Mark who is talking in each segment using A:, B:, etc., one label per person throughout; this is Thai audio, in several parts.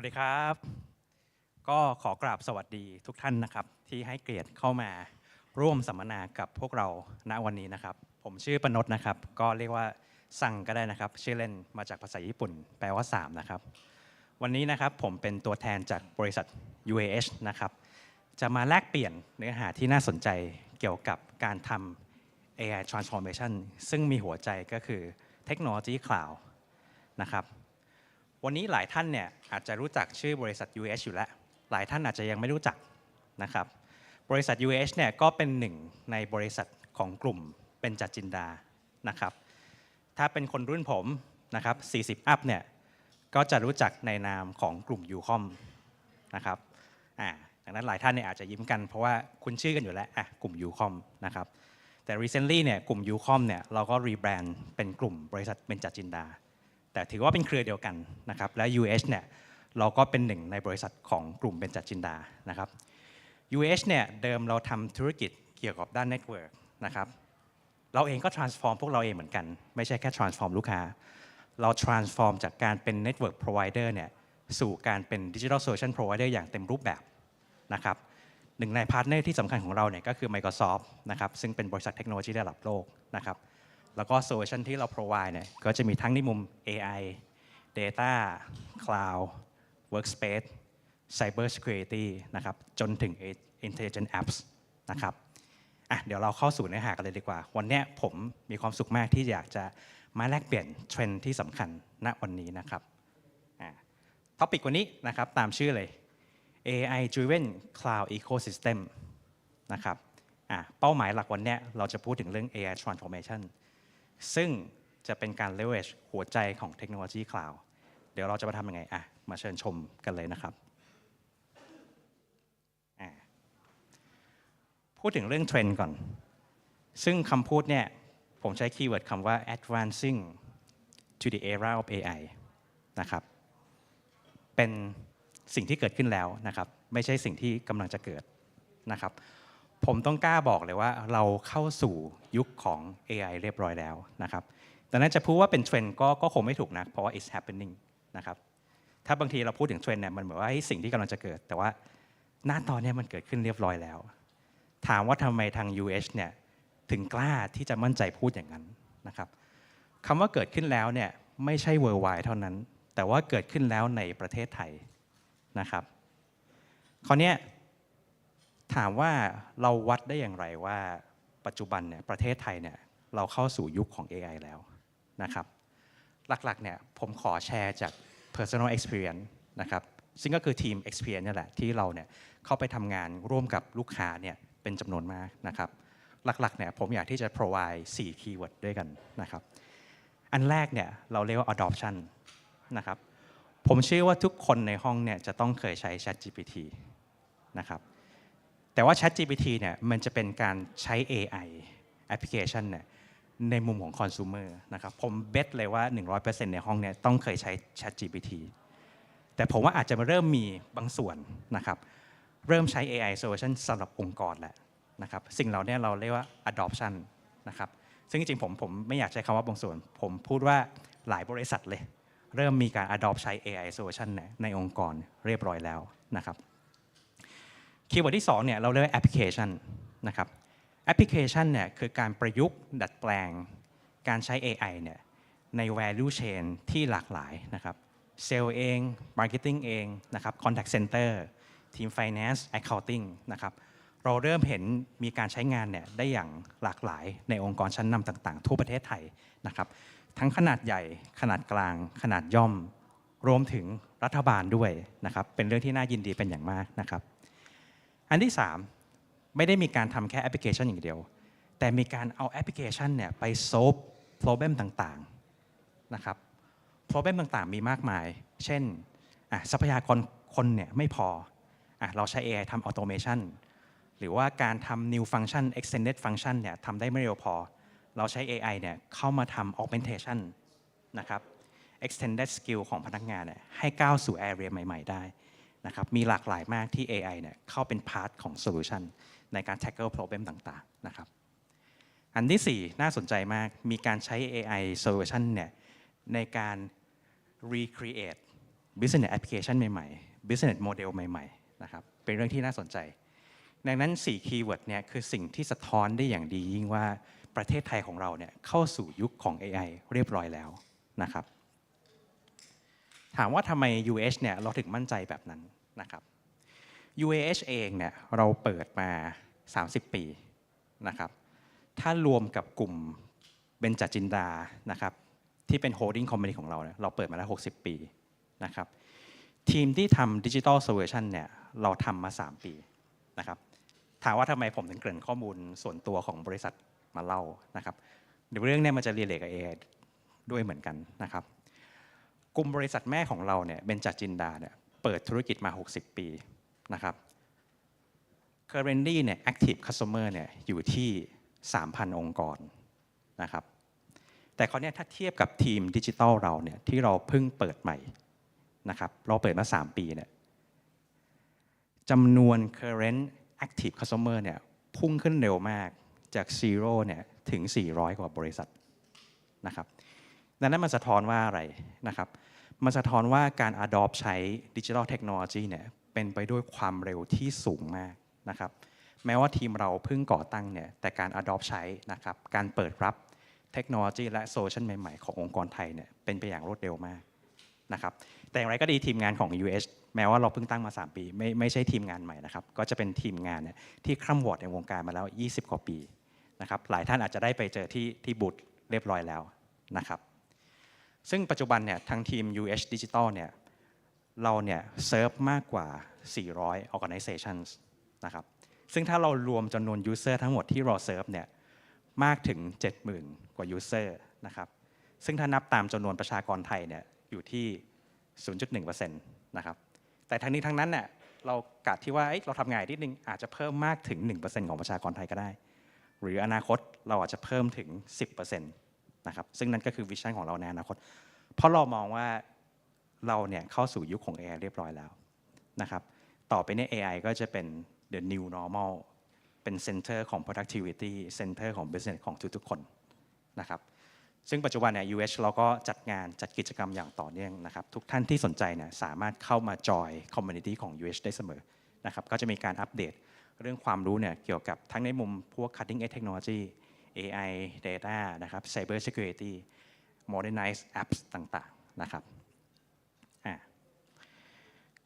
A: วัสดีครับ ก็ขอกราบสวัสดีทุกท่านนะครับ ที่ให้เกียรติเข้ามาร่วมสัมมนากับพวกเราณวันนี้นะครับ ผมชื่อปนดนะครับ ก็เรียกว่าสั่งก็ได้นะครับ ชื่อเล่นมาจากภาษาญี่ปุ่น แปลว่า 3 นะครับ วันนี้นะครับผมเป็นตัวแทนจากบริษัท UAH นะครับ จะมาแลกเปลี่ยนเนื้อหาที่น่าสนใจเกี่ยวกับการทำ AI transformation ซึ่งมีหัวใจก็คือเทคโนโลยีคลาวนะครับ วันนี้หลายท่านเนี่ยอาจจะรู้จักชื่อบริษัท UH อยู่แล้ว หลายท่านอาจจะยังไม่รู้จักนะครับ บริษัท UH เนี่ยก็เป็นหนึ่งในบริษัทของกลุ่มเป็นจัดจินดานะครับ ถ้าเป็นคนรุ่นผมนะครับ 40 อัพเนี่ยก็จะรู้จักในนามของกลุ่ม UCOM นะครับอ่าดังนั้นหลายท่านเนี่ยอาจจะยิ้มกันเพราะว่าคุ้นชื่อกันอยู่แล้วอะกลุ่ม UCOM นะครับแต่ recently เนี่ยกลุ่ม UCOM เนี่ยเราก็รีแบรนด์เป็นกลุ่มบริษัทเป็นจัดจินดา แต่ถือว่าเป็นเครือเดียวกันนะครับและ UH เนี่ยเราก็เป็นหนึ่งในบริษัทของกลุ่มเป็นจัดจินดานะครับ UH เนี่ยเดิมเราทำธุรกิจเกี่ยวกับด้าน Network นะครับเราเองก็ transform พวกเราเองเหมือนกัน ไม่ใช่แค่ transform ลูกค้า เรา transform จากการเป็น network provider เนี่ยสู่การเป็น digital solution provider อย่างเต็มรูปแบบนะครับหนึ่งในพาร์ทเนอร์ที่สำคัญของเราเนี่ยก็คือ Microsoft นะครับซึ่งเป็นบริษัทเทคโนโลยีระดับโลกนะครับ แล้วก็โซลูชันที่เรา provide เนี่ยก็จะมีทั้งในมุม AI Data Cloud Workspace Cyber Security นะครับจนถึง Intelligent Apps นะครับอะเดี๋ยวเราเข้าสู่เนื้อหากันเลยดีกว่า วันนี้ผมมีความสุขมากที่อยากจะมาแลกเปลี่ยนเทรนด์ที่สำคัญณวันนี้นะครับอ่าท็อปิกวันนี้นะครับตามชื่อเลย AI driven cloud ecosystem นะครับอะเป้าหมายหลักวันนี้เราจะพูดถึงเรื่อง AI transformation ซึ่งจะเป็นการ leverage หัวใจของเทคโนโลยีคลาวด์เดี๋ยวเราจะมาทำยังไงอะมาเชิญชมกันเลยนะครับอะพูดถึงเรื่องเทรนด์ก่อน ซึ่งคำพูดเนี่ย ผมใช้คีย์เวิร์ดคำว่า advancing to the era of AI นะครับ เป็นสิ่งที่เกิดขึ้นแล้วนะครับ ไม่ใช่สิ่งที่กำลังจะเกิดนะครับ ผมต้องกล้าบอกเลยว่าเราเข้าสู่ยุคของ AI เรียบร้อยแล้วนะครับแต่นั้นจะพูดว่าเป็นเทรนด์ก็ก็คงไม่ถูกนะเพราะว่า it's happening นะครับถ้าบางทีเราพูดถึงเทรนด์เนี่ยมันเหมือนว่าสิ่งที่กำลังจะเกิด แต่ว่าหน้าตอนนี้มันเกิดขึ้นเรียบร้อยแล้ว ถามว่าทำไมทาง UH เนี่ยถึงกล้าที่จะมั่นใจพูดอย่างนั้นนะครับคำว่าเกิดขึ้นแล้วเนี่ยไม่ใช่ worldwide เท่านั้น แต่ว่าเกิดขึ้นแล้วในประเทศไทยนะครับคราวเนี้ย ถามว่าเราวัดได้อย่างไรว่าปัจจุบันเนี่ยประเทศไทยเนี่ยเราเข้าสู่ยุคของ AI แล้วนะครับ หลักๆเนี่ยผมขอแชร์จาก personal experience นะครับซึ่งก็คือทีม experience นี่แหละที่เราเนี่ยเข้าไปทำงานร่วมกับลูกค้าเนี่ยเป็นจำนวนมากนะครับหลักๆเนี่ยผมอยากที่จะ provide 4 keyword ด้วยกันนะครับ อันแรกเนี่ยเราเรียกว่า adoption นะครับ ผมเชื่อว่าทุกคนในห้องเนี่ยจะต้องเคยใช้ Chat GPT นะครับ แต่ว่า Chat GPT เนี่ยมันจะเป็นการใช้ AI application เนี่ยในมุมของ consumer นะครับผมเบสเลยว่า 100%ในห้องเนี่ยต้องเคยใช้ Chat GPT แต่ผมว่าอาจจะมาเริ่มมีบางส่วนนะครับเริ่มใช้ AI solution สำหรับองค์กรแหละนะครับสิ่งเหล่านี้เราเรียกว่า adoption นะครับซึ่งจริงๆผมผมไม่อยากใช้คำว่าบางส่วน ผมพูดว่าหลายบริษัทเลย เริ่มมีการ adopt ใช้ AI solution เนี่ยในองค์กรเรียบร้อยแล้วนะครับ คีย์เวิร์ดที่2เนี่ยเราเรียกว่า application นะครับแอปพลิเคชันเนี่ยคือการประยุกต์ดัดแปลง การใช้ AI เนี่ยใน value chain ที่หลากหลายนะครับเซลล์เอง marketing เองนะครับ contact center ทีม finance accounting นะครับเราเริ่มเห็นมีการใช้งานเนี่ยได้อย่างหลากหลายในองค์กรชั้นนำต่างๆ ทั่วประเทศไทยนะครับทั้งขนาดใหญ่ขนาดกลาง ขนาดย่อม รวมถึงรัฐบาลด้วยนะครับเป็นเรื่องที่น่ายินดีเป็นอย่างมากนะครับ อันที่ 3 ไม่ได้มีการทำแค่แอปพลิเคชันอย่างเดียว แต่มีการเอาแอปพลิเคชันเนี่ยไปโซฟ problem ต่างๆนะครับ problem ต่างๆ มีมากมาย เช่นอะทรัพยากรคนเนี่ยไม่พออะเราใช้ AI ทำ automation หรือว่าการทำ new function extended function เนี่ยทำได้ไม่เร็วพอ เราใช้ AI เนี่ยเข้ามาทำ augmentation นะครับ extended skill ของพนักงานเนี่ยให้ก้าวสู่ area ใหม่ ๆ ได้ นะครับมีหลากหลายมากที่ AI เนี่ยเข้าเป็น part ของ solution ในการ tackle problem ต่างๆนะครับอันที่ 4 น่าสนใจมากมีการใช้ AI solution เนี่ยในการ recreate business application ใหม่ๆ business model ใหม่ๆนะครับเป็นเรื่องที่น่าสนใจ ดังนั้น4คีย์เวิร์ดเนี่ยคือสิ่งที่สะท้อนได้อย่างดียิ่งว่าประเทศไทยของเราเนี่ยเข้าสู่ยุคของ AI เรียบร้อยแล้วนะครับถามว่าทำไม UH เนี่ยเราถึงมั่นใจแบบนั้น นะครับ UAH เองเนี่ยเราเปิดมา 30 ปีนะครับถ้ารวมกับกลุ่มเบญจจินดานะครับที่เป็น holding company ของเราเนี่ยเราเปิดมาแล้ว 60 ปีนะครับทีมที่ทำดิจิ t a ลโซลูชันเนี่ยเราทำมา 3 ปีนะครับถามว่าทำไมผมถึงเกริ่นข้อมูลส่วนตัวของบริษัทมาเล่านะครับเดี๋ยวเรื่องนี้มันจะเรียนเลกับ AI ด้วยเหมือนกันนะครับกลุ่มบริษัทแม่ของเราเนี่ยเบญจจินดาเนี่ย ปิดธุรกิจมา 60 ปีนะครับ currently เนี่ย active customer เนี่ยอยู่ที่ 3,000 องค์กรนะครับ แต่คราวเนี้ยถ้าเทียบกับทีมดิจิทัลเราเนี่ยที่เราเพิ่งเปิดใหม่นะครับ เราเปิดมา 3 ปีเนี่ยจำนวน current active customer เนี่ยพุ่งขึ้นเร็วมากจาก zero เนี่ยถึง 400 กว่าบริษัทนะครับ ดังนั้นมันสะท้อนว่าอะไรนะครับ มันสะท้อนว่าการ adopt ใช้ดิจิทัลเทคโนโลยีเนี่ยเป็นไปด้วยความเร็วที่สูงมากนะครับแม้ว่าทีมเราเพิ่งก่อตั้งเนี่ยแต่การ adopt ใช้นะครับการเปิดรับเทคโนโลยีและโซลูชันใหม่ๆ ขององค์กรไทยเนี่ยเป็นไปอย่างรวดเร็วมากนะครับแต่อย่างไรก็ดีทีมงานของ US แม้ว่าเราเพิ่งตั้งมา 3 ปี ไม่ไม่ใช่ทีมงานใหม่นะครับก็จะเป็นทีมงานเนี่ยที่คร่ำวอดในวงการมาแล้ว 20 กว่าปีนะครับหลายท่านอาจจะได้ไปเจอที่ที่บูธเรียบร้อยแล้วนะครับ ซึ่งปัจจุบันเนี่ยทางทีม UH Digital เนี่ยเราเนี่ยเซิร์ฟมากกว่า 400 organizations นะครับ ซึ่งถ้าเรารวมจำนวน user ทั้งหมดที่เราเซิร์ฟเนี่ยมากถึง 70,000 กว่า user นะครับ ซึ่งถ้านับตามจำนวนประชากรไทยเนี่ยอยู่ที่ 0.1%นะครับ แต่ทั้งนี้ทั้งนั้นเนี่ยเรากะที่ว่าเอ้ยเราทำงานนิดนึงอาจจะเพิ่มมากถึง 1%ของประชากรไทยก็ได้ หรืออนาคตเราอาจจะเพิ่มถึง 10% นะครับซึ่งนั่นก็คือวิชั่นของเราในอนาคต เพราะเรามองว่าเราเนี่ยเข้าสู่ยุคของ AI เรียบร้อยแล้วนะครับต่อไปนี้ AI ก็จะเป็น the new normal เป็น center ของ productivity center ของ business ของทุกๆคนนะครับซึ่งปัจจุบันเนี่ย UH เราก็จัดงานจัดกิจกรรมอย่างต่อเนื่องนะครับ ทุกท่านที่สนใจเนี่ยสามารถเข้ามาจอย community ของ UH ได้เสมอนะครับก็จะมีการอัปเดตเรื่องความรู้เนี่ยเกี่ยวกับทั้งในมุมพวก cutting edge technology AI data นะครับ cyber security modernize apps ต่างๆนะครับอ่า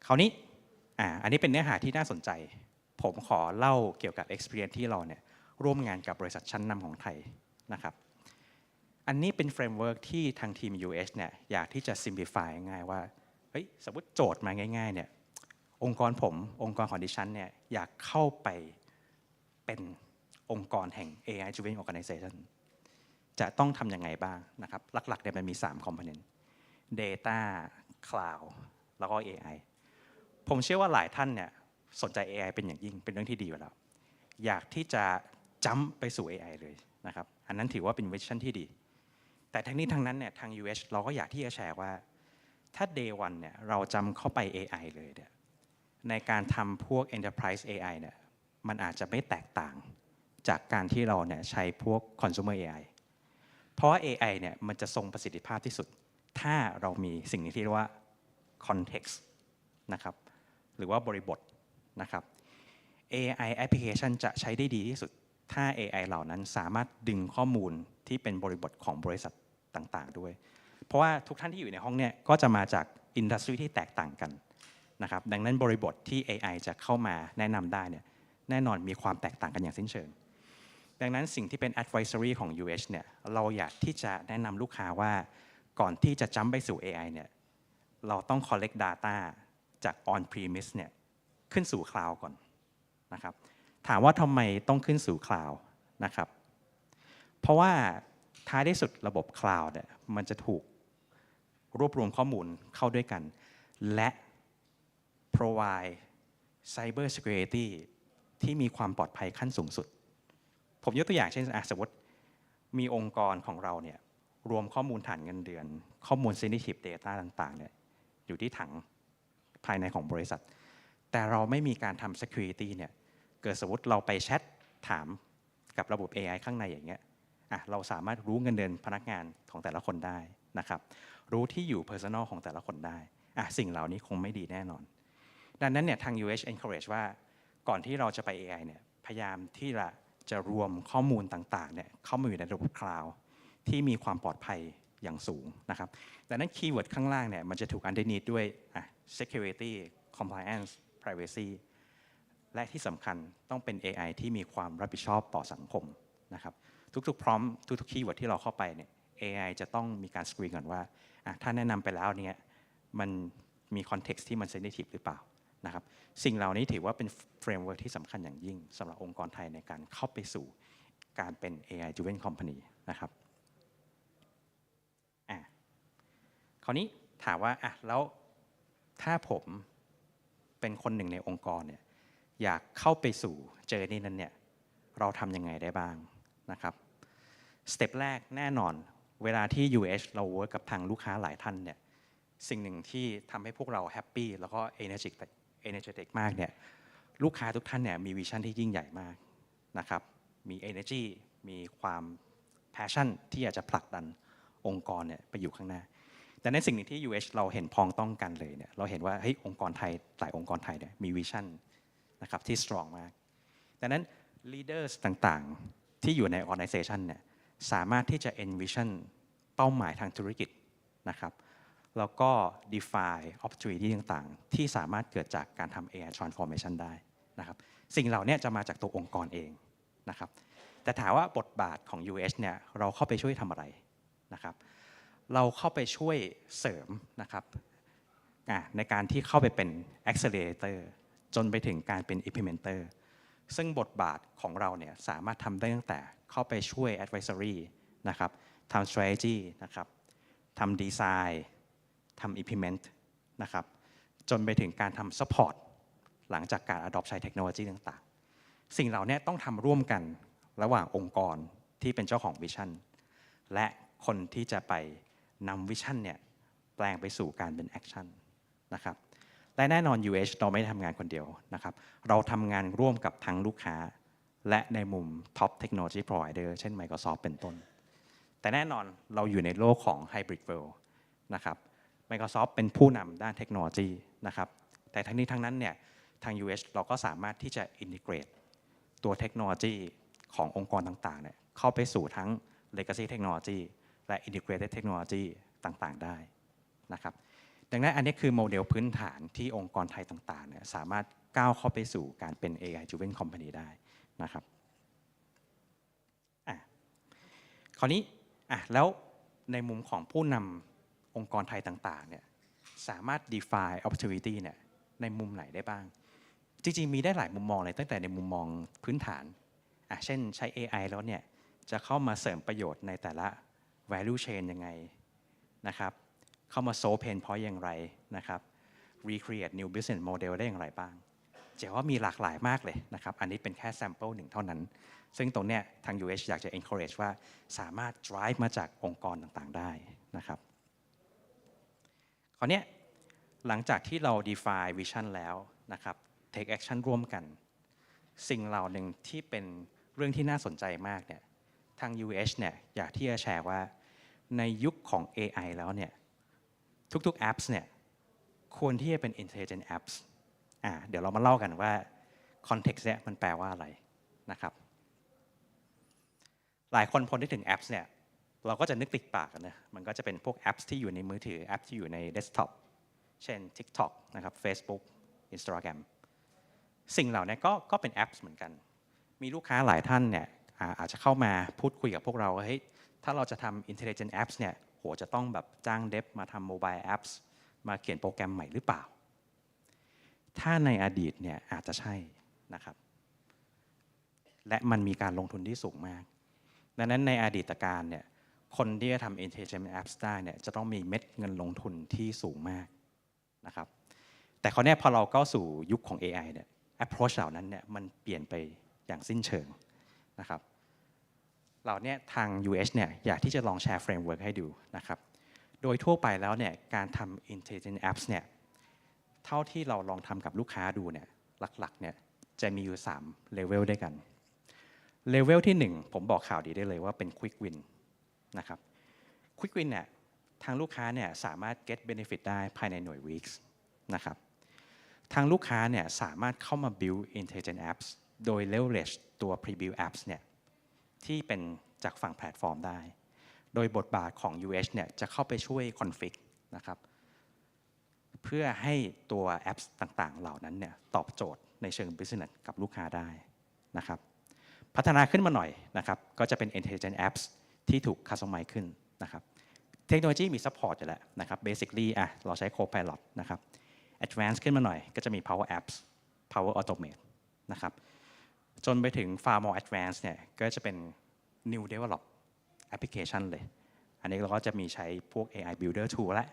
A: คราวนี้อ่าอันนี้เป็นเนื้อหาที่น่าสนใจ ผมขอเล่าเกี่ยวกับ experience ที่เราเนี่ยร่วมงานกับบริษัทชั้นนำของไทยนะครับอันนี้เป็นเฟรมเวิร์กที่ทางทีม US เนี่ยอยากที่จะ simplify ง่ายว่าเฮ้ยสมมติโจทย์มาง่ายๆเนี่ยองค์กรผม องค์กรของดิฉันเนี่ยอยากเข้าไปเป็น องค์กรแห่ง AI driven organization จะต้องทำยังไงบ้างนะครับ หลักๆเนี่ยมันมี 3 component data cloud แล้วก็ AI ผมเชื่อว่าหลายท่านเนี่ยสนใจ AI เป็นอย่างยิ่งเป็นเรื่องที่ดีอยู่แล้ว อยากที่จะจัมไปสู่ AI เลยนะครับ อันนั้นถือว่าเป็นวิชั่นที่ดี แต่ทั้งนี้ทั้งนั้นเนี่ยทาง US เราก็อยากที่จะแชร์ว่า ถ้า day one เนี่ยเราจำเข้าไป AI เลยเนี่ยในการทำพวก enterprise AI เนี่ยมันอาจจะไม่แตกต่าง จากการที่เราเนี่ยใช้พวก consumer AI เพราะว่า AI เนี่ยมันจะทรงประสิทธิภาพที่สุด ถ้าเรามีสิ่งนี้ที่เรียกว่า context นะครับหรือว่าบริบทนะครับ AI application จะใช้ได้ดีที่สุด ถ้า AI เหล่านั้นสามารถดึงข้อมูลที่เป็นบริบทของบริษัทต่างๆ ด้วย เพราะว่าทุกท่านที่อยู่ในห้องเนี่ยก็จะมาจากอินดัสทรีที่แตกต่างกันนะครับดังนั้นบริบทที่ AI จะเข้ามาแนะนำได้เนี่ยแน่นอนมีความแตกต่างกันอย่างสิ้นเชิง ดังนั้นสิ่งที่เป็น advisory ของ UH เนี่ยเราอยากที่จะแนะนำลูกค้าว่าก่อนที่จะจำไปสู่ AI เนี่ยเราต้อง collect data จาก on premise เนี่ยขึ้นสู่ cloud ก่อนนะครับถามว่าทำไมต้องขึ้นสู่ cloud นะครับเพราะว่าท้ายที่สุดระบบ cloud เนี่ยมันจะถูกรวบรวมข้อมูลเข้าด้วยกัน และ provide cyber security ที่มีความปลอดภัยขั้นสูงสุด ผมยกตัวอย่างเช่นอะสมมติมีองค์กรของเราเนี่ยรวมข้อมูลฐานเงินเดือน ข้อมูล sensitive data ต่างๆเนี่ยอยู่ที่ถังภายในของบริษัท แต่เราไม่มีการทำ security เนี่ยเกิดสมมติเราไปแชทถามกับระบบ AI ข้างในอย่างเงี้ยอะเราสามารถรู้เงินเดือนพนักงานของแต่ละคนได้นะครับ รู้ที่อยู่ personal ของแต่ละคนได้อะสิ่งเหล่านี้คงไม่ดีแน่นอน ดังนั้นเนี่ยทาง UH encourage ว่าก่อนที่เราจะไป AI เนี่ยพยายามที่จะ จะรวมข้อมูลต่างๆเนี่ยเข้ามาอยู่ในระบบคลาวด์ที่มีความปลอดภัยอย่างสูงนะครับดังนั้นคีย์เวิร์ดข้างล่างเนี่ยมันจะถูก underneath ด้วยอะ security compliance privacy และที่สำคัญต้องเป็น AI ที่มีความรับผิดชอบต่อสังคมนะครับทุกๆพร้อมทุกๆคีย์เวิร์ดที่เราเข้าไปเนี่ย AI จะต้องมีการสกรีนก่อนว่า ถ้าแนะนำไปแล้วเนี่ยมันมีคอนเท็กซ์ที่มันเซนซิทีฟหรือเปล่า นะครับสิ่งเหล่านี้ถือว่าเป็นเฟรมเวิร์กที่สำคัญอย่างยิ่งสำหรับองค์กรไทยในการเข้าไปสู่การเป็น AI driven company นะครับอะคราวนี้ถามว่าอะแล้วถ้าผมเป็นคนหนึ่งในองค์กรเนี่ยอยากเข้าไปสู่เจอนี่นั้นเนี่ยเราทำยังไงได้บ้างนะครับสเต็ปแรกแน่นอนเวลาที่ UH เราเวิร์กกับทางลูกค้าหลายท่านเนี่ยสิ่งหนึ่งที่ทำให้พวกเราแฮปปี้แล้วก็ energetic energetic มากเนี่ยลูกค้าทุกท่านเนี่ยมีวิชั่นที่ยิ่งใหญ่มากนะครับมี energy มีความ passion ที่อยากจะผลักดันองค์กรเนี่ยไปอยู่ข้างหน้า แต่ในสิ่งหนึ่งที่ UH เราเห็นพ้องต้องกันเลยเนี่ยเราเห็นว่าเฮ้ยองค์กรไทยหลายองค์กรไทยเนี่ยมีวิชั่นนะครับที่ strong มากดังนั้น leaders ต่างๆ ที่อยู่ใน organization เนี่ยสามารถที่จะ envision เป้าหมายทางธุรกิจนะครับ แล้วก็ define opportunity ต่างๆ ที่สามารถเกิดจากการทำ AI transformation ได้นะครับ สิ่งเหล่านี้จะมาจากตัวองค์กรเองนะครับ แต่ถามว่าบทบาทของ UH เนี่ยเราเข้าไปช่วยทำอะไรนะครับ เราเข้าไปช่วยเสริมนะครับในการที่เข้าไปเป็น accelerator จนไปถึงการเป็น implementer ซึ่งบทบาทของเราเนี่ยสามารถทำได้ตั้งแต่เข้าไปช่วย advisory นะครับทำ strategy นะครับทำ design ทำ implement นะครับจนไปถึงการทำ support หลังจากการ adopt ใช้เทคโนโลยีต่างๆ สิ่งเหล่านี้ต้องทำร่วมกันระหว่างองค์กรที่เป็นเจ้าของวิชั่นและคนที่จะไปนำวิชั่นเนี่ยแปลงไปสู่การเป็นแอคชั่นนะครับและแน่นอน UH เราไม่ได้ทำงานคนเดียวนะครับ เราทำงานร่วมกับทั้งลูกค้า และในมุม Top Technology Provider เช่น Microsoft เป็นต้น แต่แน่นอนเราอยู่ในโลกของ Hybrid World นะครับ Microsoft เป็นผู้นำด้านเทคโนโลยีนะครับแต่ทั้งนี้ทั้งนั้นเนี่ยทาง UH เราก็สามารถที่จะ integrate ตัวเทคโนโลยีขององค์กรต่างๆเนี่ยเข้าไปสู่ทั้ง Legacy Technology และ Integrated Technology ต่างๆ ได้นะครับดังนั้นอันนี้คือโมเดลพื้นฐานที่องค์กรไทยต่างๆเนี่ยสามารถก้าวเข้าไปสู่การเป็น AI driven company ได้นะครับอะคราวนี้อะแล้วในมุมของผู้นำ องค์กรไทยต่างๆเนี่ยสามารถ define opportunity เนี่ยในมุมไหนได้บ้าง จริงๆ มีได้หลายมุมมองเลยตั้งแต่ในมุมมองพื้นฐานอะเช่นใช้ AI แล้วเนี่ยจะเข้ามาเสริมประโยชน์ในแต่ละ value chain ยังไงนะครับเข้ามาโซเพนพอยอย่างไรนะครับ recreate new business model ได้อย่างไรบ้างเจ๋ว่ามีหลากหลายมากเลยนะครับ อันนี้เป็นแค่ sample หนึ่งเท่านั้น ซึ่งตรงเนี้ยทาง UH อยากจะ encourage ว่าสามารถ drive มาจากองค์กรต่างๆ ได้นะครับ ราวนี้หลังจากที่เรา define vision แล้วนะครับ take action ร่วมกัน สิ่งเหล่าหนึ่งที่เป็นเรื่องที่น่าสนใจมากเนี่ยทาง UH เนี่ยอยากที่จะแชร์ว่าในยุคของ AI แล้วเนี่ยทุกๆ apps เนี่ยควรที่จะเป็น intelligent apps อ่าเดี๋ยวเรามาเล่ากันว่า context เนี่ยมันแปลว่าอะไรนะครับ หลายคนพอนึกถึง apps เนี่ย เราก็จะนึกติดปากกันนะมันก็จะเป็นพวก apps ที่อยู่ในมือถือ apps ที่อยู่ใน desktop เช่น TikTok นะครับ Facebook Instagram สิ่งเหล่านี้ก็ก็เป็นแอปเหมือนกัน มีลูกค้าหลายท่านเนี่ยอาอาจจะเข้ามาพูดคุยกับพวกเราว่าเฮ้ยถ้าเราจะทำ intelligent apps เนี่ยโหจะต้องแบบจ้างเดฟมาทำ mobile apps มาเขียนโปรแกรมใหม่หรือเปล่า ถ้าในอดีตเนี่ยอาจจะใช่นะครับ และมันมีการลงทุนที่สูงมาก ดังนั้นในอดีตการเนี่ย คนที่จะทำ intelligent apps ได้เนี่ยจะต้องมีเม็ดเงินลงทุนที่สูงมากนะครับ แต่คราวเนี้ยพอเราเข้าสู่ยุคของ AI เนี่ย approach เหล่านั้นเนี่ยมันเปลี่ยนไปอย่างสิ้นเชิงนะครับเราเนี่ยทาง US เนี่ยอยากที่จะลองแชร์เฟรมเวิร์กให้ดูนะครับ โดยทั่วไปแล้วเนี่ยการทำ intelligent apps เนี่ยเท่าที่เราลองทำกับลูกค้าดูเนี่ยหลักๆเนี่ยจะมีอยู่3เลเวลด้วยกันเลเวลที่ 1 ผมบอกข่าวดีได้เลยว่าเป็น quick win นะครับ quick win เนี่ยทางลูกค้าเนี่ยสามารถ get benefit ได้ภายในหน่วย weeks นะครับ ทางลูกค้าเนี่ยสามารถเข้ามา build intelligent apps โดย leverage ตัว pre-built apps เนี่ยที่เป็นจากฝั่งแพลตฟอร์มได้ โดยบทบาทของ UH เนี่ยจะเข้าไปช่วย config นะครับ เพื่อให้ตัวแอปต่างๆ เหล่านั้นเนี่ยตอบโจทย์ในเชิง business กับลูกค้าได้นะครับ พัฒนาขึ้นมาหน่อยนะครับ ก็จะเป็น intelligent apps ที่ถูก customize ขึ้นนะครับเทคโนโลยีมี support อยู่แล้วนะครับ basically อะเราใช้ Copilot นะครับ advanced ขึ้นมาหน่อยก็จะมี power apps power automate นะครับจนไปถึง far more advanced เนี่ยก็จะเป็น new develop application เลย อันนี้เราก็จะมีใช้พวก AI builder tool แล้ว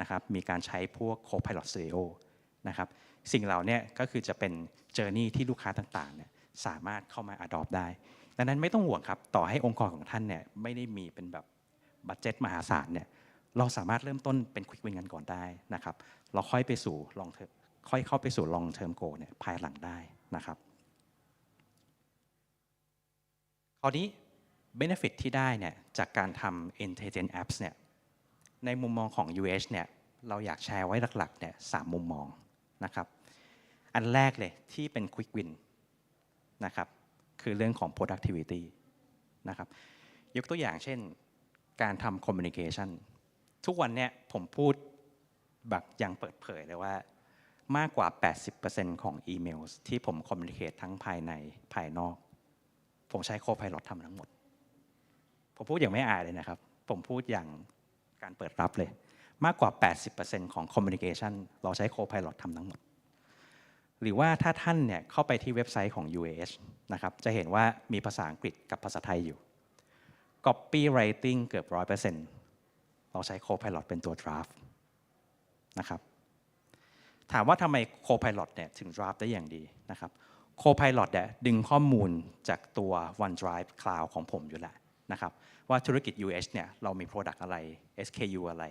A: นะครับมีการใช้พวก Copilot Studio นะครับสิ่งเหล่านี้ก็คือจะเป็น journey ที่ลูกค้าต่างๆเนี่ยสามารถเข้ามา adopt ได้ ดังนั้นไม่ต้องห่วงครับ ต่อให้องค์กรของท่านเนี่ยไม่ได้มีเป็นแบบบัตเจ็ตมหาศาลเนี่ยเราสามารถเริ่มต้นเป็น quick win กันก่อนได้นะครับ เราค่อยไปสู่ long term ค่อยเข้าไปสู่ long term goal เนี่ยภายหลังได้นะครับคราวนี้ benefit ที่ได้เนี่ยจากการทำ intelligent apps เนี่ยในมุมมองของ UH เนี่ยเราอยากแชร์ไว้หลักๆเนี่ยสามมุมมองนะครับ อันแรกเลยที่เป็น quick win นะครับ คือเรื่องของ productivity นะครับยกตัวอย่างเช่นการทำ communication ทุกวันเนี่ยผมพูดแบบยังเปิดเผยเลยว่ามากกว่า 80%ของอีเมลที่ผม communicate ทั้งภายในภายนอก ผมใช้ Copilot ทำทั้งหมด ผมพูดอย่างไม่อายเลยนะครับ ผมพูดอย่างการเปิดรับเลย มากกว่า 80%ของ communication เราใช้ Copilot ทำทั้งหมด หรือว่าถ้าท่านเนี่ยเข้าไปที่เว็บไซต์ของ UAH นะครับจะเห็นว่ามีภาษาอังกฤษกับภาษาไทยอยู่ copywriting เกือบ 100%เราใช้ Copilot เป็นตัว draft นะครับถามว่าทำไม Copilot เนี่ยถึง draft ได้อย่างดีนะครับ Copilot เนี่ยดึงข้อมูลจากตัว OneDrive Cloud ของผมอยู่แล้วนะครับว่าธุรกิจ UH เนี่ยเรามี Product อะไร SKU อะไร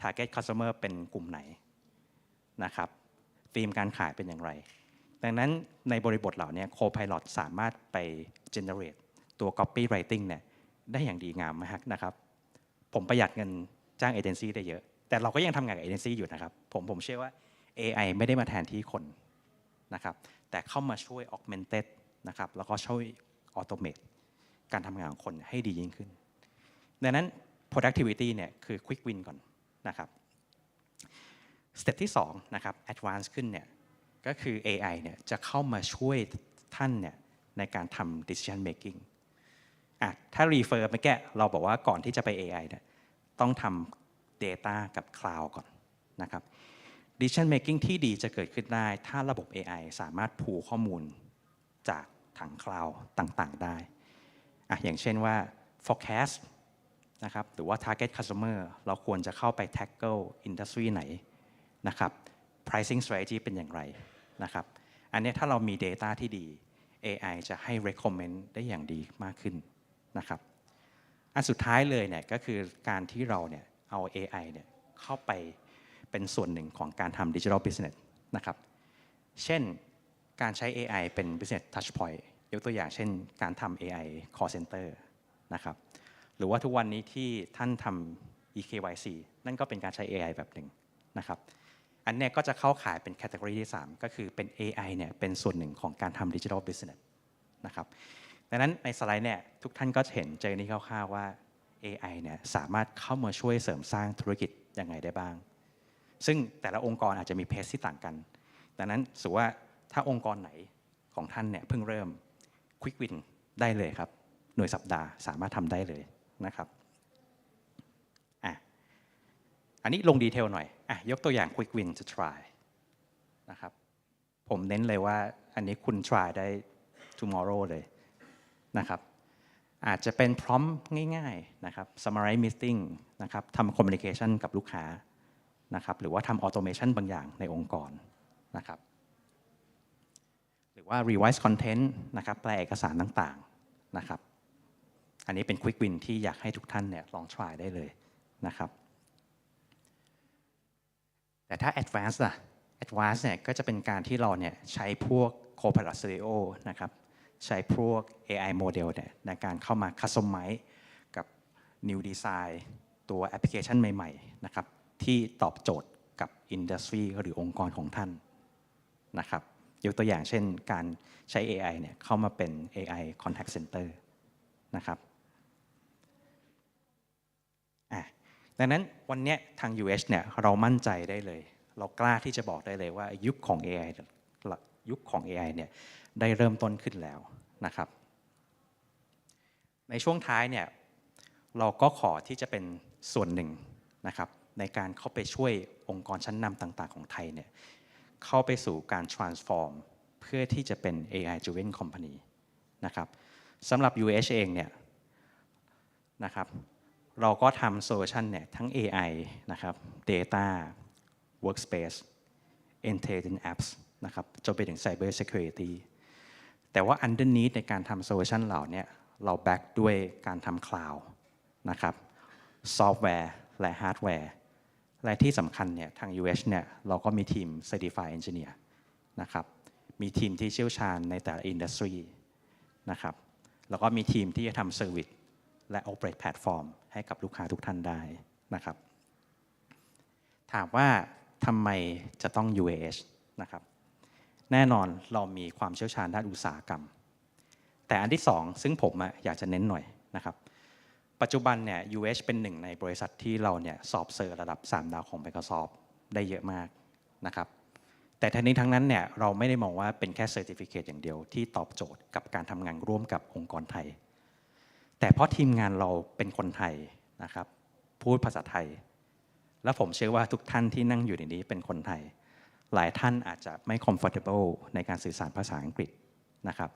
A: Target Customer เป็นกลุ่มไหนนะครับ ธีมการขายเป็นอย่างไร ดังนั้นในบริบทเหล่านี้ Copilot สามารถไป generate ตัว copywriting เนี่ยได้อย่างดีงามมากนะครับ ผมประหยัดเงินจ้างเอเจนซี่ได้เยอะ แต่เราก็ยังทำงานกับเอเจนซี่อยู่นะครับ ผมผมเชื่อว่า AI ไม่ได้มาแทนที่คนนะครับ แต่เข้ามาช่วย augmented นะครับ แล้วก็ช่วย automate การทำงานของคนให้ดียิ่งขึ้น ดังนั้น productivity เนี่ยคือ quick win ก่อนนะครับ สเต็ปที่2นะครับ advance ขึ้นเนี่ยก็คือ AI เนี่ยจะเข้ามาช่วยท่านเนี่ยในการทำ decision making อะถ้า refer เมื่อกี้เราบอกว่าก่อนที่จะไป AI เนี่ยต้องทำ data กับ cloud ก่อนนะครับ decision making ที่ดีจะเกิดขึ้นได้ ถ้าระบบ AI สามารถผูข้อมูลจากถัง cloud ต่างๆ ได้อะอย่างเช่นว่า forecast นะครับหรือว่า target customer เราควรจะเข้าไป tackle industry ไหน นะครับ pricing strategy เป็นอย่างไรนะครับ อันนี้ถ้าเรามี data ที่ดี AI จะให้ recommend ได้อย่างดีมากขึ้นนะครับ อันสุดท้ายเลยเนี่ยก็คือการที่เราเนี่ยเอา AI เนี่ยเข้าไปเป็นส่วนหนึ่งของการทำ digital business นะครับ เช่นการใช้ AI เป็น business touch point ยกตัวอย่างเช่น การทำ AI call center นะครับ หรือว่าทุกวันนี้ที่ท่านทำ EKYC นั่นก็เป็นการใช้ AI แบบหนึ่งนะครับ อันเนี้ยก็จะเข้าขายเป็นแคตตากรีที่ 3 ก็คือเป็น AI เนี่ยเป็นส่วนหนึ่งของการทำดิจิทัลบิสเนสนะครับดังนั้นในสไลด์เนี่ยทุกท่านก็จะเห็นเจอนี่คร่าวๆว่า AI เนี่ยสามารถเข้ามาช่วยเสริมสร้างธุรกิจยังไงได้บ้าง ซึ่งแต่ละองค์กรอาจจะมีเพสที่ต่างกัน ดังนั้นสมมติว่าถ้าองค์กรไหนของท่านเนี่ยเพิ่งเริ่ม Quick Win ได้เลยครับ หน่วยสัปดาห์สามารถทำได้เลยนะครับอะอันนี้ลงดีเทลหน่อย อะยกตัวอย่าง Quick Win to try นะครับ ผมเน้นเลยว่าอันนี้คุณ try ได้ tomorrow เลยนะครับ อาจจะเป็นพร้อมง่ายๆนะครับ summarize meeting นะครับทำ communication กับลูกค้านะครับ หรือว่าทำ automation บางอย่างในองค์กรนะครับ หรือว่า revise content นะครับ แปลเอกสารต่างๆนะครับ อันนี้เป็น quick win ที่อยากให้ทุกท่านเนี่ยลอง try ได้เลยนะครับ แต่ถ้า advanced ล่ะ advanced เนี่ยก็จะเป็นการที่เราเนี่ยใช้พวก Copilot Studio นะครับใช้พวก AI model เนี่ยในการเข้ามา customize กับ new design ตัวแอปพลิเคชันใหม่ๆนะครับที่ตอบโจทย์กับอินดัสทรีหรือองค์กรของท่านนะครับยกตัวอย่างเช่นการใช้ AI เนี่ยเข้ามาเป็น AI Contact Center นะครับอะ ดังนั้นวันนี้ทาง US เนี่ยเรามั่นใจได้เลย เรากล้าที่จะบอกได้เลยว่ายุคของ AI ยุคของ AI เนี่ยได้เริ่มต้นขึ้นแล้วนะครับ ในช่วงท้ายเนี่ยเราก็ขอที่จะเป็นส่วนหนึ่งนะครับในการเข้าไปช่วยองค์กรชั้นนำต่าง ๆ ของไทยเนี่ยเข้าไปสู่การ transform เพื่อที่จะเป็น AI driven company นะครับสำหรับ UH เองเนี่ยนะครับ เราก็ทำโซลูชันเนี่ยทั้ง AI นะครับ Data Workspace Intelligent Apps นะครับจนไปถึง Cyber Security แต่ว่า underneath ในการทำโซลูชันเหล่านี้เราแบ็กด้วยการทำคลาวด์นะครับซอฟต์แวร์และฮาร์ดแวร์และที่สำคัญเนี่ยทาง US เนี่ยเราก็มีทีม Certified Engineer นะครับมีทีมที่เชี่ยวชาญในแต่ละอินดัสทรีนะครับแล้วก็มีทีมที่จะทำเซอร์วิส และ operate platform ให้กับลูกค้าทุกท่านได้นะครับ ถามว่าทำไมจะต้อง UAH นะครับ แน่นอนเรามีความเชี่ยวชาญด้านอุตสาหกรรม แต่อันที่สองซึ่งผมอยากจะเน้นหน่อยนะครับ ปัจจุบันเนี่ย UH เป็นหนึ่งในบริษัทที่เราเนี่ยสอบเซอร์ระดับ 3 ดาวของ Microsoft ได้เยอะมากนะครับแต่ทั้งนี้ทั้งนั้นเนี่ยเราไม่ได้มองว่าเป็นแค่เซอร์ติฟิเคตอย่างเดียวที่ตอบโจทย์กับการทำงานร่วมกับองค์กรไทย แต่เพราะทีมงานเราเป็นคนไทยนะครับ พูดภาษาไทย และผมเชื่อว่าทุกท่านที่นั่งอยู่ในนี้เป็นคนไทย หลายท่านอาจจะไม่ comfortable ในการสื่อสารภาษาอังกฤษนะครับ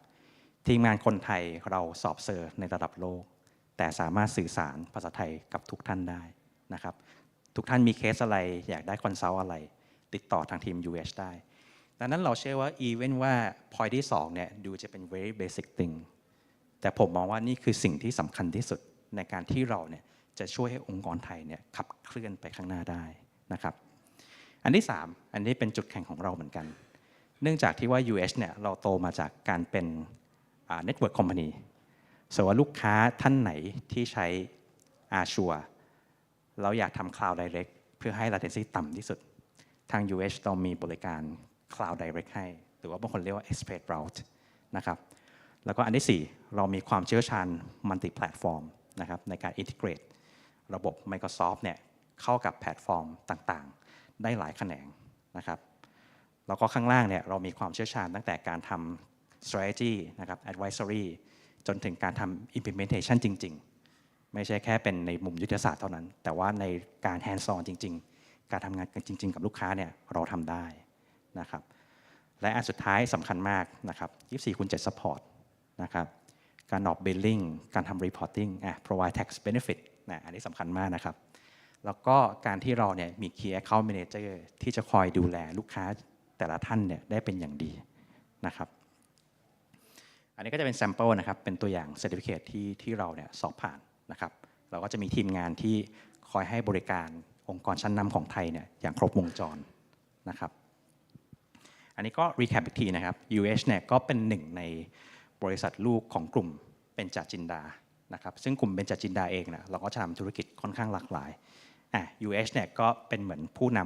A: ทีมงานคนไทยเราสอบเซอร์ในระดับโลก แต่สามารถสื่อสารภาษาไทยกับทุกท่านได้นะครับ ทุกท่านมีเคสอะไรอยากได้คอนซัลท์อะไร ติดต่อทางทีม US ได้ดังนั้นเราเชื่อว่า even ว่า point ที่2เนี่ยดูจะเป็น very basic thing แต่ผมมองว่านี่คือสิ่งที่สำคัญที่สุดในการที่เราเนี่ยจะช่วยให้องค์กรไทยเนี่ยขับเคลื่อนไปข้างหน้าได้นะครับ อันที่ 3 อันนี้เป็นจุดแข่งของเราเหมือนกัน เนื่องจากที่ว่า US เนี่ยเราโตมาจากการเป็นเน็ตเวิร์กคอมพานีสว่าลูกค้าท่านไหนที่ใช้ Azure เราอยากทำ Cloud Direct เพื่อให้ latency ต่ำที่สุด ทาง US เรามีบริการ Cloud Direct ให้ หรือว่าบางคนเรียกว่า Express Route นะครับ แล้วก็อันที่ 4 เรามีความเชี่ยวชาญ Multi Platform นะครับในการ Integrate ระบบ Microsoft เนี่ยเข้ากับแพลตฟอร์มต่างๆ ได้หลายแขนงนะครับแล้วก็ข้างล่างเนี่ยเรามีความเชี่ยวชาญตั้งแต่การทำ strategy นะครับ advisory จนถึงการทำ implementation จริง ๆ ไม่ใช่แค่เป็นในมุมยุทธศาสตร์เท่านั้น แต่ว่าในการ hands on จริง ๆ การทำงานกันจริง ๆ กับลูกค้าเนี่ยเราทำได้นะครับและอันสุดท้ายสำคัญมากนะครับ 24คูณ7 support นะครับการออก billing การทำ reporting อะ provide tax benefit นะอันนี้สำคัญมากนะครับ แล้วก็การที่เราเนี่ยมี key account manager ที่จะคอยดูแลลูกค้าแต่ละท่านเนี่ยได้เป็นอย่างดีนะครับ อันนี้ก็จะเป็น sample นะครับ เป็นตัวอย่าง certificate ที่ที่เราเนี่ยสอบผ่านนะครับ เราก็จะมีทีมงานที่คอยให้บริการองค์กรชั้นนำของไทยเนี่ยอย่างครบวงจรนะครับ อันนี้ก็ recap อีกทีนะครับ UH เนี่ยก็เป็นหนึ่งใน บริษัทลูกของกลุ่มเป็นจจินดานะครับซึ่งกลุ่มเป็นจจินดาเองนะเราก็ทำธุรกิจค่อนข้างหลากหลายอะ UH เนี่ยก็เป็นเหมือนผู้น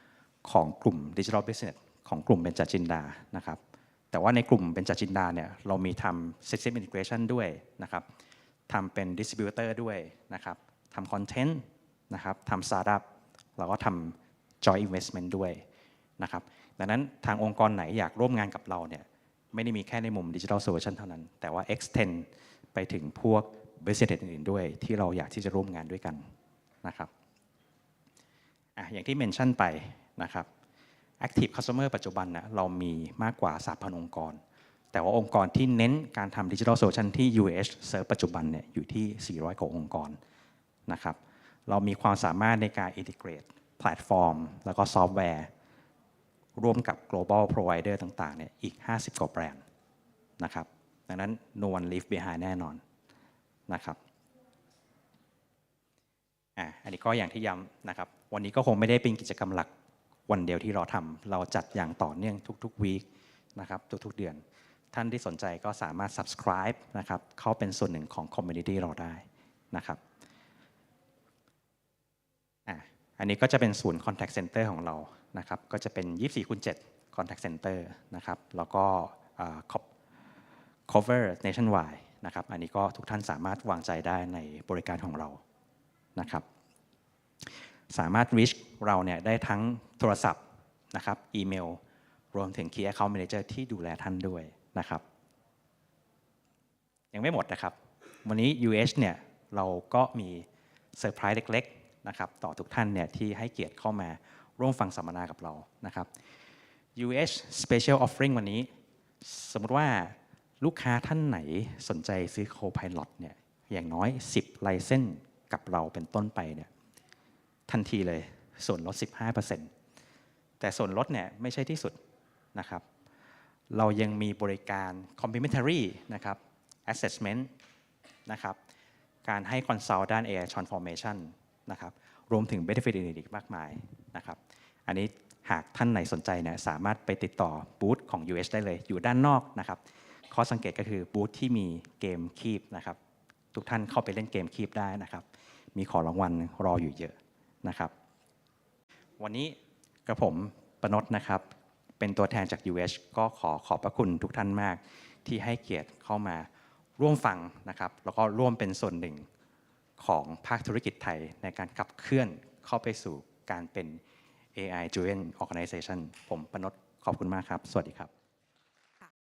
A: ำของกลุ่ม Digital Business ของกลุ่มเป็นจจินดานะครับแต่ว่าในกลุ่มเป็นจจินดาเนี่ยเรามีทำ System Integration ด้วยนะครับทำเป็น Distributor ด้วยนะครับทำคอนเทนต์นะครับทำ Startup เราก็ทำ Joint Investment ด้วยนะครับดังนั้นทางองค์กรไหนอยากร่วมงานกับเราเนี่ย ไม่ได้มีแค่ในมุม Digital Solution เท่านั้น แต่ว่า extend ไปถึงพวก business อื่นๆด้วย ที่เราอยากที่จะร่วมงานด้วยกันนะครับออย่างที่เมนชั่นไปนะครับ Active Customer ปัจจุบันนะเรามีมากกว่า 3,000 องค์กร แต่ว่าองค์กรที่เน้นการทำ Digital Solution ที่ UH Serve ปัจจุบันเนี่ยอยู่ที่ 400 กว่าองค์กรนะครับเรามีความสามารถในการ integrate แพลตฟอร์ม แล้วก็ซอฟต์แวร์ ร่วมกับ global provider ต่างๆเนี่ยอีก 50 กว่าแบรนด์นะครับ ดังนั้น no one leave behind แน่นอนนะครับอะอันนี้ก็อย่างที่ย้ำนะครับ วันนี้ก็คงไม่ได้เป็นกิจกรรมหลักวันเดียวที่เราทำเราจัดอย่างต่อเนื่องทุกๆวีคนะครับทุกๆเดือน ท่านที่สนใจก็สามารถ subscribe นะครับเข้าเป็นส่วนหนึ่งของ community เราได้นะครับอันนี้ก็จะเป็นศูนย์ contact center ของเรา นะครับก็จะเป็น 24คูณ7 contact center นะครับแล้วก็ cov- cover nationwide นะครับอันนี้ก็ทุกท่านสามารถวางใจได้ในบริการของเรานะครับสามารถ reach เราเนี่ยได้ทั้งโทรศัพท์นะครับอีเมล รวมถึง Key Account Manager ที่ดูแลท่านด้วยนะครับ ยังไม่หมดนะครับ วันนี้ UH เนี่ยเราก็มีเซอร์ไพรส์เล็กๆนะครับต่อทุกท่านเนี่ยที่ให้เกียรติเข้ามา ร่วมฟังสัมมนากับเรานะครับ UH Special Offering วันนี้ สมมติว่าลูกค้าท่านไหนสนใจซื้อ Copilot เนี่ยอย่างน้อย 10ไลเซนกับเราเป็นต้นไปเนี่ยทันทีเลยส่วนลด 15%แต่ส่วนลดเนี่ยไม่ใช่ที่สุดนะครับ เรายังมีบริการ complementary นะครับ assessment นะครับ การให้ consult ด้าน AI transformation นะครับ รวมถึง benefit อื่นๆอีกมากมายนะครับ อันนี้หากท่านไหนสนใจเนี่ยสามารถไปติดต่อบูธของ US ได้เลย อยู่ด้านนอกนะครับ ข้อสังเกตก็คือบูธที่มีเกมคีบนะครับ ทุกท่านเข้าไปเล่นเกมคีบได้นะครับ มีของรางวัลรออยู่เยอะนะครับ วันนี้กระผมประนดนะครับ เป็นตัวแทนจาก US ก็ขอขอบพระคุณทุกท่านมาก ที่ให้เกียรติเข้ามาร่วมฟังนะครับ แล้วก็ร่วมเป็นส่วนหนึ่งของภาคธุรกิจไทยในการขับเคลื่อนเข้าไปสู่การเป็น AI driven organization ผมประนดขอบคุณมากครับ สวัสดีครับ